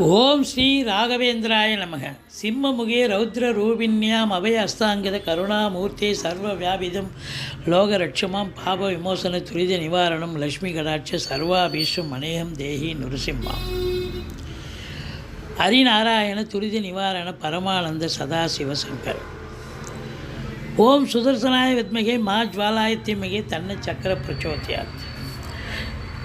ஓம் ஸ்ரீ ராகவேந்திராய நமக. சிம்மமுகே ரௌத்ர ரூபின்யாம் அபய அஸ்தாங்கத கருணாமூர்த்தி சர்வ வியாபிதம் லோகரட்சமாம் பாப விமோசன துரித நிவாரணம். லக்ஷ்மி கடாட்ச சர்வாபீஷம் அநேகம் தேகி நுருசிம்மாம். ஹரிநாராயண துரித நிவாரண பரமானந்த சதாசிவசங்கர். ஓம் சுதர்சனாய வித்மகே மா ஜுவாலாய தன்ன சக்கர பிரச்சோத்தியாத்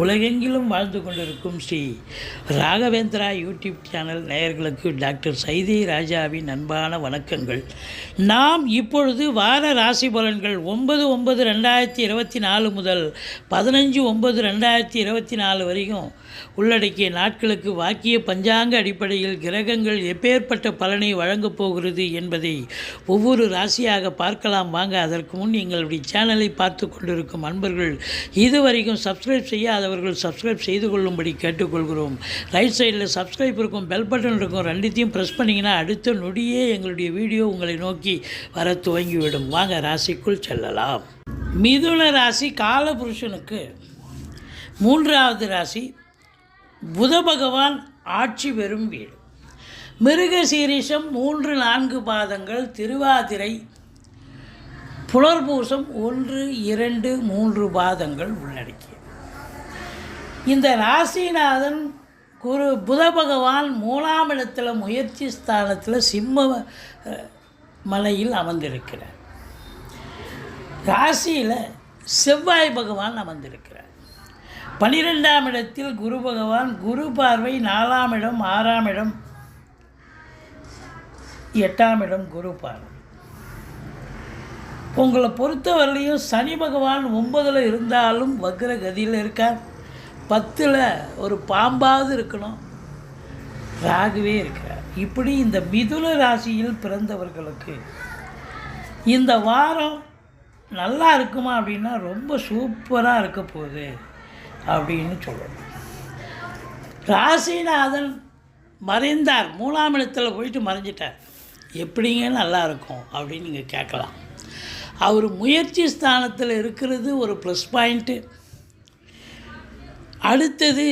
உலகெங்கிலும் வாழ்ந்து கொண்டிருக்கும் ஸ்ரீ ராகவேந்திரா யூடியூப் சேனல் நேயர்களுக்கு டாக்டர் சைதி ராஜாவின் அன்பான வணக்கங்கள். நாம் இப்பொழுது வார ராசி பலன்கள் ஒன்பது ஒன்பது ரெண்டாயிரத்தி இருபத்தி நாலு முதல் பதினஞ்சு ஒன்பது ரெண்டாயிரத்தி இருபத்தி நாலு வரைக்கும் உள்ளடக்கிய நாட்களுக்கு வாக்கிய பஞ்சாங்க அடிப்படையில் கிரகங்கள் எப்பேற்பட்ட பலனை வழங்கப் போகிறது என்பதை ஒவ்வொரு ராசியாக பார்க்கலாம். வாங்க அதற்கு முன் எங்களுடைய சேனலை பார்த்து கொண்டிருக்கும் அன்பர்கள் இதுவரைக்கும் சப்ஸ்கிரைப் செய்யாதவர்கள் சப்ஸ்கிரைப் செய்து கொள்ளும்படி கேட்டுக்கொள்கிறோம். ரைட் சைடில் சப்ஸ்கிரைப் இருக்கும் பெல் பட்டன் இருக்கும் ரெண்டுத்தையும் ப்ரெஸ் பண்ணிங்கன்னா அடுத்த நொடியே எங்களுடைய வீடியோ உங்களை நோக்கி வர துவங்கிவிடும். வாங்க ராசிக்குள் செல்லலாம். மிதுன ராசி காலபுருஷனுக்கு மூன்றாவது ராசி புத பகவான் ஆட்சி பெறும் வீடு. மிருக சீரிஷம் மூன்று நான்கு பாதங்கள் திருவாதிரை புலர்பூசம் ஒன்று இரண்டு மூன்று பாதங்கள் உள்ளடக்கிய இந்த ராசிநாதன் குரு புத பகவான் மூணாம் இடத்துல முயற்சி ஸ்தானத்தில் சிம்ம மலையில் அமர்ந்திருக்கிறார். ராசியில் செவ்வாய் பகவான் அமர்ந்திருக்கிறார். பனிரெண்டாம் இடத்தில் குரு பகவான் குரு பார்வை நாலாம் இடம் ஆறாம் இடம் எட்டாம் இடம் குரு பார்வை. உங்களை பொறுத்தவரையிலையும் சனி பகவான் ஒன்பதில் இருந்தாலும் வக்ரகதியில் இருக்கார். பத்தில் ஒரு பாம்பாவது இருக்கணும். ராகுவே இருக்கிறார் இப்படி இந்த மிதுன ராசியில் பிறந்தவர்களுக்கு இந்த வாரம் நல்லா இருக்குமா அப்படின்னா ரொம்ப சூப்பராக இருக்க போகுது அப்படின்னு சொல்லணும். ராசிநாதன் மறைந்தார். மூணாம் இடத்துல போயிட்டு மறைஞ்சிட்டார். எப்படிங்க நல்லா இருக்கும் அப்படின்னு நீங்கள் கேட்கலாம். அவர் முயற்சி ஸ்தானத்தில் இருக்கிறது ஒரு ப்ளஸ் பாயிண்ட்டு அடுத்தது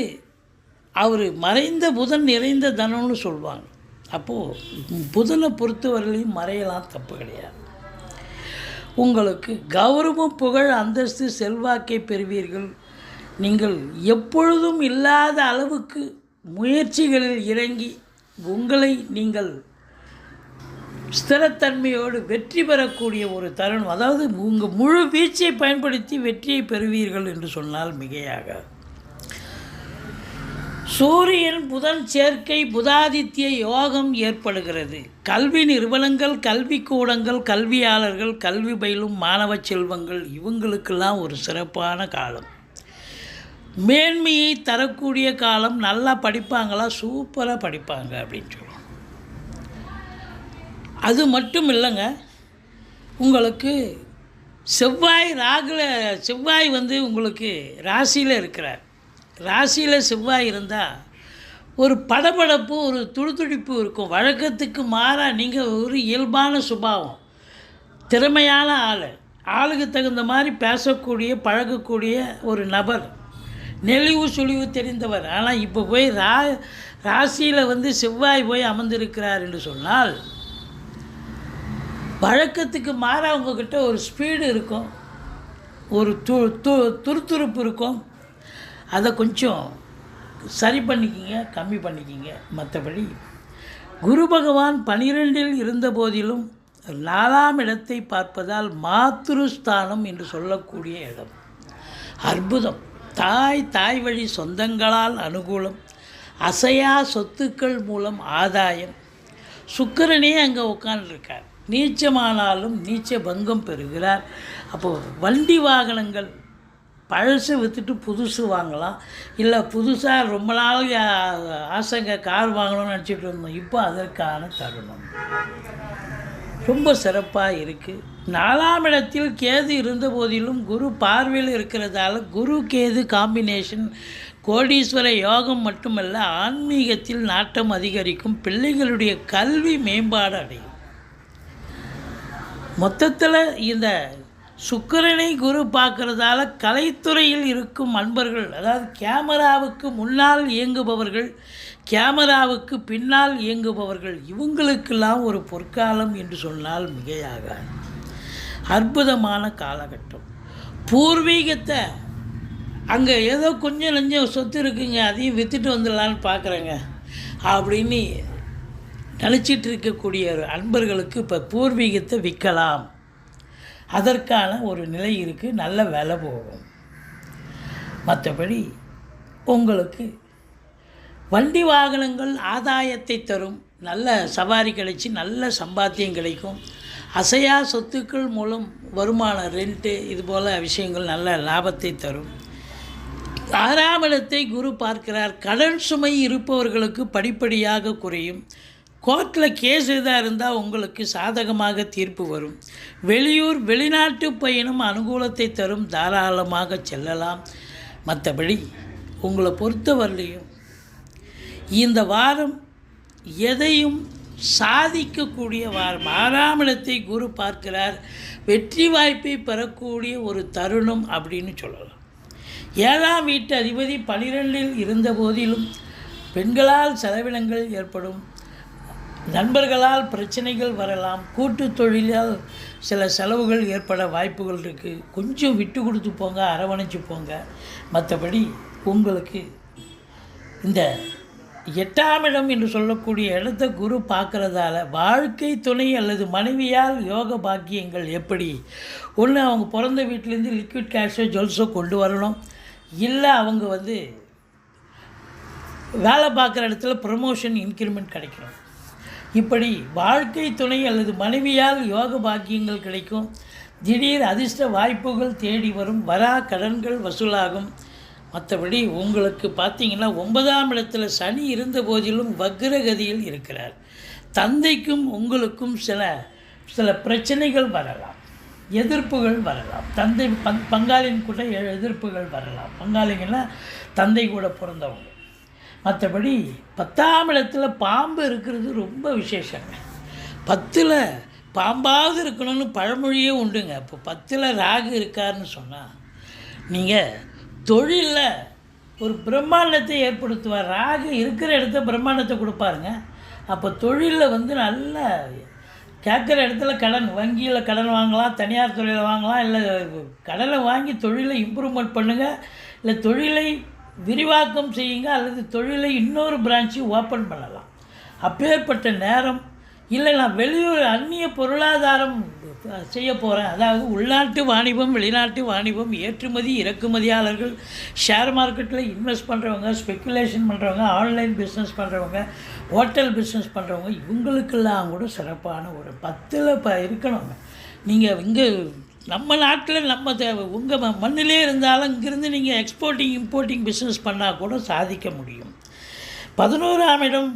அவர் மறைந்த புதன் நிறைந்த தனம்னு சொல்லுவாங்க அப்போது புதனை பொறுத்தவரையிலையும் மறையலாம் தப்பு கிடையாது. உங்களுக்கு கௌரவம் புகழ் அந்தஸ்து செல்வாக்கை பெறுவீர்கள். நீங்கள் எப்பொழுதும் இல்லாத அளவுக்கு முயற்சிகளில் இறங்கி உங்களை நீங்கள் ஸ்திரத்தன்மையோடு வெற்றி பெறக்கூடிய ஒரு தருணம் அதாவது உங்கள் முழு வீச்சை பயன்படுத்தி வெற்றியை பெறுவீர்கள் என்று சொன்னால் மிகையாக சூரியன் புதன் சேர்க்கை புதாதித்ய யோகம் ஏற்படுகிறது. கல்வி நிறுவனங்கள் கல்விக்கூடங்கள் கல்வியாளர்கள் கல்வி பயிலும் மாணவ செல்வங்கள் இவங்களுக்கெல்லாம் ஒரு சிறப்பான காலம். மேன்மையை தரக்கூடிய காலம் நல்லா படிப்பாங்களா சூப்பராக படிப்பாங்க அப்படின்னு சொல்லுவோம். அது மட்டும் இல்லைங்க உங்களுக்கு செவ்வாய் ராகுல செவ்வாய் வந்து உங்களுக்கு ராசியில் இருக்கிறார். ராசியில் செவ்வாய் இருந்தால் ஒரு படபடப்பு ஒரு துடிதுடிப்பு இருக்கும். வழக்கத்துக்கு மாறாக நீங்கள் ஒரு இயல்பான சுபாவம். திறமையான ஆள். ஆளுக்கு தகுந்த மாதிரி பேசக்கூடிய பழகக்கூடிய ஒரு நபர். நெளிவு சுழிவு தெரிந்தவர். ஆனால் இப்போ போய் ரா ராசியில் வந்து செவ்வாய் போய் அமர்ந்திருக்கிறார் என்று சொன்னால் வழக்கத்துக்கு மாறாக உங்ககிட்ட ஒரு ஸ்பீடு இருக்கும். ஒரு து து துருதுருப்பு இருக்கும். அதை கொஞ்சம் சரி பண்ணிக்கிங்க கம்மி பண்ணிக்கிங்க. மற்றபடி குரு பகவான் பனிரெண்டில் இருந்த போதிலும் நாலாம் இடத்தை பார்ப்பதால் மாத்ருஸ்தானம் என்று சொல்லக்கூடிய இடம். அற்புதம். தாய் தாய் வழி சொந்தங்களால் அனுகூலம். அசையா சொத்துக்கள் மூலம் ஆதாயம். சுக்கரனே அங்கே உட்காந்துருக்கார் நீச்சமானாலும் நீச்ச பங்கம் பெறுகிறார். அப்போது வண்டி வாகனங்கள் பழசு விற்றுட்டு புதுசு வாங்கலாம். இல்லை புதுசாக ரொம்ப நாள் ஆசைங்க கார் வாங்கணும்னு நினச்சிட்டு இருந்தோம். இப்போ அதற்கான தருணம். ரொம்ப சிறப்பாக இருக்குது நாலாம் இடத்தில் கேது இருந்த போதிலும் குரு பார்வையில் இருக்கிறதால குரு கேது காம்பினேஷன் கோடீஸ்வர யோகம் மட்டுமல்ல ஆன்மீகத்தில் நாட்டம் அதிகரிக்கும் பிள்ளைகளுடைய கல்வி மேம்பாடு அடையும். மொத்தத்தில் இந்த சுக்கரனை குரு பார்க்கறதால கலைத்துறையில் இருக்கும் அன்பர்கள் அதாவது கேமராவுக்கு முன்னால் இயங்குபவர்கள் கேமராவுக்கு பின்னால் இயங்குபவர்கள் இவங்களுக்கெல்லாம் ஒரு பொற்காலம் என்று சொன்னால் மிகையாகாது. அற்புதமான காலகட்டம். பூர்வீகத்தை அங்கே ஏதோ கொஞ்சம் நஞ்சம் சொத்து இருக்குங்க அதையும் விற்றுட்டு வந்துடலான்னு பார்க்குறேங்க. அப்படின்னு நினச்சிட்டு இருக்கக்கூடிய ஒரு அன்பர்களுக்கு இப்போ பூர்வீகத்தை விற்கலாம். அதற்கான ஒரு நிலை இருக்குது நல்ல வேலை போகும். மற்றபடி உங்களுக்கு வண்டி வாகனங்கள் ஆதாயத்தை தரும் நல்ல சவாரி கிடைச்சி நல்ல சம்பாத்தியம் கிடைக்கும். அசையா சொத்துக்கள் மூலம் வருமானம் ரெண்ட்டு இது போல் விஷயங்கள் நல்ல லாபத்தை தரும். ஆறாம் இடத்தை குரு பார்க்கிறார். கடன் சுமை இருப்பவர்களுக்கு படிப்படியாக குறையும். கோர்ட்டில் கேஸ் எதாக இருந்தால் உங்களுக்கு சாதகமாக தீர்ப்பு வரும். வெளியூர் வெளிநாட்டு பயணம் அனுகூலத்தை தரும். தாராளமாக செல்லலாம். மற்றபடி உங்களை பொறுத்தவரையிலையும் இந்த வாரம் எதையும் சாதிக்கக்கூடிய வாரம். ஆறாம் இடத்தை குரு பார்க்கிறார். வெற்றி வாய்ப்பை பெறக்கூடிய ஒரு தருணம் அப்படின்னு சொல்லலாம். ஏழாம் வீட்டு அதிபதி பனிரெண்டில் இருந்த போதிலும் பெண்களால் செலவினங்கள் ஏற்படும். நண்பர்களால் பிரச்சனைகள் வரலாம். கூட்டு தொழிலால் சில செலவுகள் ஏற்பட வாய்ப்புகள் இருக்குது கொஞ்சம் விட்டு கொடுத்து போங்க அரவணைச்சு போங்க. மற்றபடி உங்களுக்கு இந்த எட்டாம் இடம் என்று சொல்லக்கூடிய இடத்த குரு பார்க்குறதால வாழ்க்கை துணை அல்லது மனைவியால் யோக பாக்கியங்கள் எப்படி? ஒன்று அவங்க பிறந்த வீட்டிலேருந்து லிக்விட் கேஷோ ஜுவல்ஸோ கொண்டு வரணும். இல்லை அவங்க வந்து வேலை பார்க்குற இடத்துல ப்ரமோஷன் இன்க்ரிமெண்ட் கிடைக்கணும். இப்படி வாழ்க்கை துணை அல்லது மனைவியால் யோக பாக்கியங்கள் கிடைக்கும். திடீர் அதிர்ஷ்ட வாய்ப்புகள் தேடி வரும். வரா கடன்கள் வசூலாகும். மற்றபடி உங்களுக்கு பார்த்தீங்கன்னா ஒன்பதாம் இடத்துல சனி இருந்த போதிலும் வக்ரகதியில் இருக்கிறார். தந்தைக்கும் உங்களுக்கும் சில சில பிரச்சனைகள் வரலாம். எதிர்ப்புகள் வரலாம். தந்தை பங் பங்காளின் கூட எதிர்ப்புகள் வரலாம். பங்காளிங்கன்னா தந்தை கூட பிறந்தவங்க. மற்றபடி பத்தாம் இடத்துல பாம்பு இருக்கிறது ரொம்ப விசேஷங்க. பத்தில் பாம்பாவது இருக்கணும்னு பழமொழியே உண்டுங்க. இப்போ பத்தில் ராகு இருக்காருன்னு சொன்னால் நீங்கள் தொழிலில் ஒரு பிரம்மாண்டத்தை ஏற்படுத்துவார் ராகு இருக்கிற இடத்த பிரம்மாண்டத்தை கொடுப்பாருங்க. அப்போ தொழிலில் வந்து நல்ல கேட்குற இடத்துல கடன் வங்கியில் கடன் வாங்கலாம் தனியார் துறையில் வாங்கலாம் இல்லை கடனை வாங்கி தொழிலை இம்ப்ரூவ்மெண்ட் பண்ணுங்கள் இல்லை தொழிலை விரிவாக்கம் செய்யுங்க அல்லது தொழிலை இன்னொரு பிரான்ச்சு ஓப்பன் பண்ணலாம். அப்பேற்பட்ட நேரம் இல்லை நான் வெளியூர் அந்நிய பொருளாதாரம் செய்ய போகிறேன் அதாவது உள்நாட்டு வாணிபம் வெளிநாட்டு வாணிபம் ஏற்றுமதி இறக்குமதியாளர்கள் ஷேர் மார்க்கெட்டில் இன்வெஸ்ட் பண்ணுறவங்க ஸ்பெக்குலேஷன் பண்ணுறவங்க ஆன்லைன் பிஸ்னஸ் பண்ணுறவங்க ஹோட்டல் பிஸ்னஸ் பண்ணுறவங்க இவங்களுக்கெல்லாம் கூட சிறப்பான ஒரு பத்தில் இப்போ இருக்கணுங்க. நீங்கள் இங்கே நம்ம நாட்டில் நம்ம தேவை உங்கள் மண்ணிலே இருந்தாலும் இங்கேருந்து நீங்கள் எக்ஸ்போர்ட்டிங் இம்போர்ட்டிங் பிஸ்னஸ் பண்ணால் கூட சாதிக்க முடியும். பதினோராம் இடம்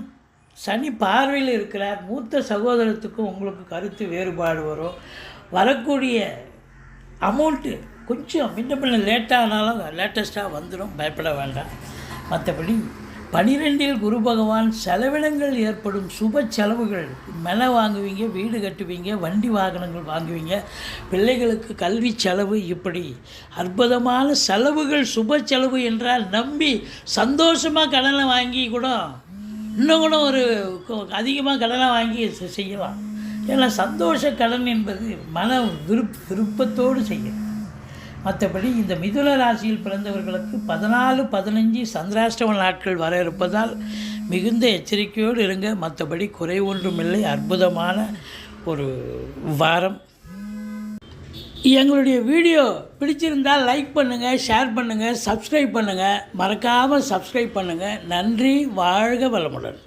சனி பார்வையில் இருக்கிறார். மூத்த சகோதரத்துக்கும் உங்களுக்கு கருத்து வேறுபாடு வரும். வரக்கூடிய அமௌண்ட்டு கொஞ்சம் முன்ன பின்ன லேட்டானாலும் லேட்டஸ்ட்டாக வந்துடும். பயப்பட வேண்டாம். மற்றபடி பனிரெண்டில் குரு பகவான் செலவினங்கள் ஏற்படும் சுப செலவுகள். மென வாங்குவீங்க வீடு கட்டுவீங்க வண்டி வாகனங்கள் வாங்குவீங்க. பிள்ளைகளுக்கு கல்வி செலவு இப்படி. அற்புதமான செலவுகள் சுப செலவு என்றால் நம்பி சந்தோஷமாக கடனை வாங்கி கூட இன்னும் கூட ஒரு அதிகமாக கடனை வாங்கி செய்யலாம். ஏன்னா சந்தோஷ கடன் என்பது மன விருப் விருப்பத்தோடு செய்யணும். மற்றபடி இந்த மிதுன ராசியில் பிறந்தவர்களுக்கு பதினாலு பதினஞ்சு சந்திராஷ்டம நாட்கள் வர இருப்பதால் மிகுந்த எச்சரிக்கையோடு இருங்க. மற்றபடி குறை ஒன்றுமில்லை. அற்புதமான ஒரு வாரம். எங்களுடைய வீடியோ பிடிச்சிருந்தால் லைக் பண்ணுங்கள் ஷேர் பண்ணுங்கள் சப்ஸ்கிரைப் பண்ணுங்கள் மறக்காமல் சப்ஸ்கிரைப் பண்ணுங்கள் நன்றி வாழ்க வளமுடன்.